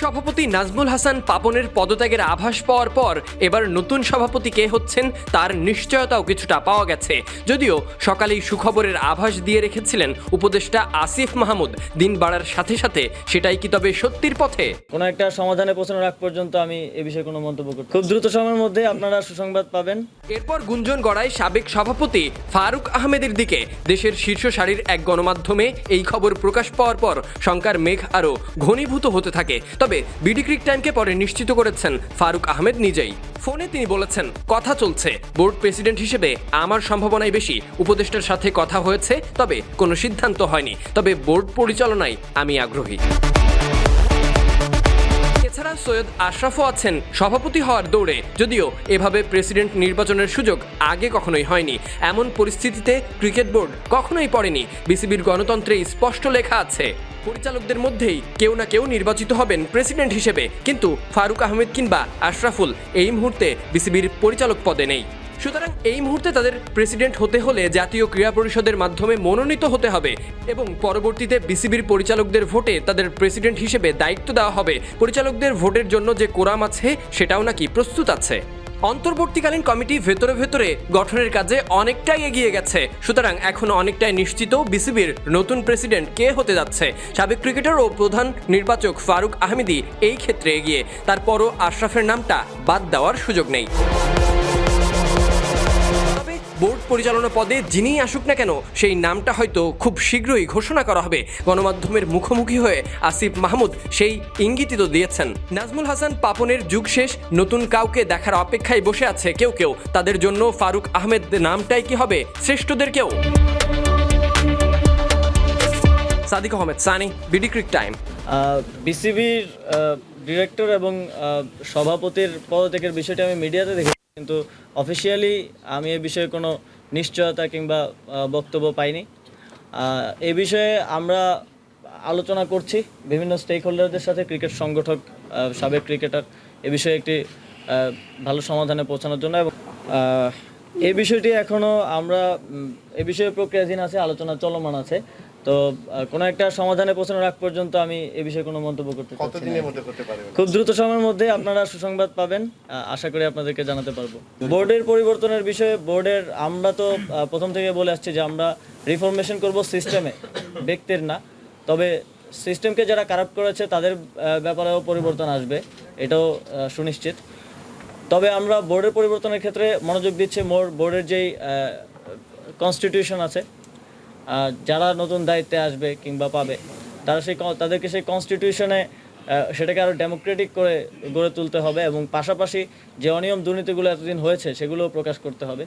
সভাপতি নাজমুল হাসান পাপনের পদত্যাগের আভাস পাওয়ার পর এবার নতুন সভাপতি কে হচ্ছেন তার নিশ্চয়তাও কিছুটা পাওয়া গেছে। যদিও সকালেই সুখবরের আভাস দিয়ে রেখেছিলেন উপদেষ্টা আসিফ মাহমুদ। দিন বাড়ার সাথে সাথে সেটাই কি তবে সত্যির পথে? কোনো একটা সমাধানে পৌঁছানোর আগ পর্যন্ত আমি এ বিষয়ে কোনো মন্তব্য করতে খুব দ্রুত সময়ের মধ্যে আপনারা সুসংবাদ পাবেন। এরপর গুঞ্জন গড়ায় সাবেক সভাপতি ফারুক আহমেদের দিকে। দেশের শীর্ষ সারির এক গণমাধ্যমে এই খবর প্রকাশ পাওয়ার পর শঙ্কার মেঘ আরও ঘনীভূত হতে থাকে। তবে বিডি ক্রিক টাইমকে পরে নিশ্চিত করেছেন ফারুক আহমেদ নিজেই। ফোনে তিনি বলেছেন, কথা চলছে। বোর্ড প্রেসিডেন্ট হিসেবে আমার সম্ভাবনাই বেশি। উপদেষ্টার সাথে কথা হয়েছে, তবে কোনো সিদ্ধান্ত হয়নি। তবে বোর্ড পরিচালনায় আমি আগ্রহী। এছাড়া সৈয়দ আশরাফও আছেন সভাপতি হওয়ার দৌড়ে। যদিও এভাবে প্রেসিডেন্ট নির্বাচনের সুযোগ আগে কখনোই হয়নি। এমন পরিস্থিতিতে ক্রিকেট বোর্ড কখনোই পড়েনি। বিসিবির গণতন্ত্রে স্পষ্ট লেখা আছে পরিচালকদের মধ্যেই কেউ না কেউ নির্বাচিত হবেন প্রেসিডেন্ট হিসেবে। কিন্তু ফারুক আহমেদ কিংবা আশরাফুল এই মুহূর্তে বিসিবির পরিচালক পদে নেই। সুতরাং এই মুহূর্তে তাদের প্রেসিডেন্ট হতে হলে জাতীয় ক্রীড়া পরিষদের মাধ্যমে মনোনীত হতে হবে এবং পরবর্তীতে বিসিবির পরিচালকদের ভোটে তাদের প্রেসিডেন্ট হিসেবে দায়িত্ব দেওয়া হবে। পরিচালকদের ভোটের জন্য যে কোরাম আছে সেটাও নাকি প্রস্তুত আছে। অন্তর্বর্তীকালীন কমিটি ভেতরে ভেতরে গঠনের কাজে অনেকটাই এগিয়ে গেছে। সুতরাং এখন অনেকটাই নিশ্চিত বিসিবির নতুন প্রেসিডেন্ট কে হতে যাচ্ছে। সাবেক ক্রিকেটার ও প্রধান নির্বাচক ফারুক আহমেদি এই ক্ষেত্রে এগিয়ে। তারপরও আশরাফের নামটা বাদ দেওয়ার সুযোগ নেই। বোর্ড পরিচালনা পদে যিনিই আসুক না কেন, সেই নামটা হয়তো খুব শীঘ্রই ঘোষণা করা হবে। গণমাধ্যমের মুখোমুখি হয়ে আসিফ মাহমুদ সেই ইঙ্গিতই তো দিয়েছেন। নাজমুল হাসান পাপনের যুগ শেষ, নতুন কাউকে দেখার অপেক্ষায় বসে আছে কেউ কেউ। তাদের জন্য ফারুক আহমেদ নামটাই কি হবে, শ্রেষ্ঠদের কেউ? Sadiq Ahmed, Sunny, BD Crictime. বিসিবির ডিরেক্টর এবং সভাপতির পদত্যাগের বিষয়টি আমি মিডিয়াতে দেখেছি। কিন্তু অফিসিয়ালি আমি এ বিষয়ে কোনো নিশ্চয়তা কিংবা বক্তব্য পাইনি। এ বিষয়ে আমরা আলোচনা করছি বিভিন্ন স্টেক হোল্ডারদের সাথে ক্রিকেট সংগঠক সাবেক ক্রিকেটার এ বিষয়ে একটি ভালো সমাধানে পৌঁছানোর জন্য এবং এই বিষয়টি এখনও আমরা এ বিষয়ে প্রক্রিয়াধীন আছে, আলোচনা চলমান আছে। তো কোনো একটা সমাধানে পৌঁছানোর আগ পর্যন্ত আমি এ বিষয়ে কোনো মন্তব্য করতে চাচ্ছি কতদিনের মধ্যে করতে পারবেন? খুব দ্রুত সময়ের মধ্যে আপনারা সুসংবাদ পাবেন আশা করি আপনাদেরকে জানাতে পারব। বোর্ডের পরিবর্তনের বিষয়ে বোর্ডের আমরা তো প্রথম থেকে বলে আসছি যে আমরা রিফরমেশন করব সিস্টেমে ব্যক্তির না। তবে সিস্টেমকে যারা কারাপ্ট করেছে তাদের ব্যাপারেও পরিবর্তন আসবে এটাও সুনিশ্চিত। তবে আমরা বোর্ডের পরিবর্তনের ক্ষেত্রে মনোযোগ দিচ্ছি মোর বোর্ডের যেই কনস্টিটিউশন আছে যারা নতুন দায়িত্বে আসবে কিংবা পাবে, তারা সেই তাদেরকে সেই কনস্টিটিউশনে সেটাকে আরও ডেমোক্রেটিক করে গড়ে তুলতে হবে এবং পাশাপাশি যে অনিয়ম দুর্নীতিগুলো এতদিন হয়েছে সেগুলোও প্রকাশ করতে হবে।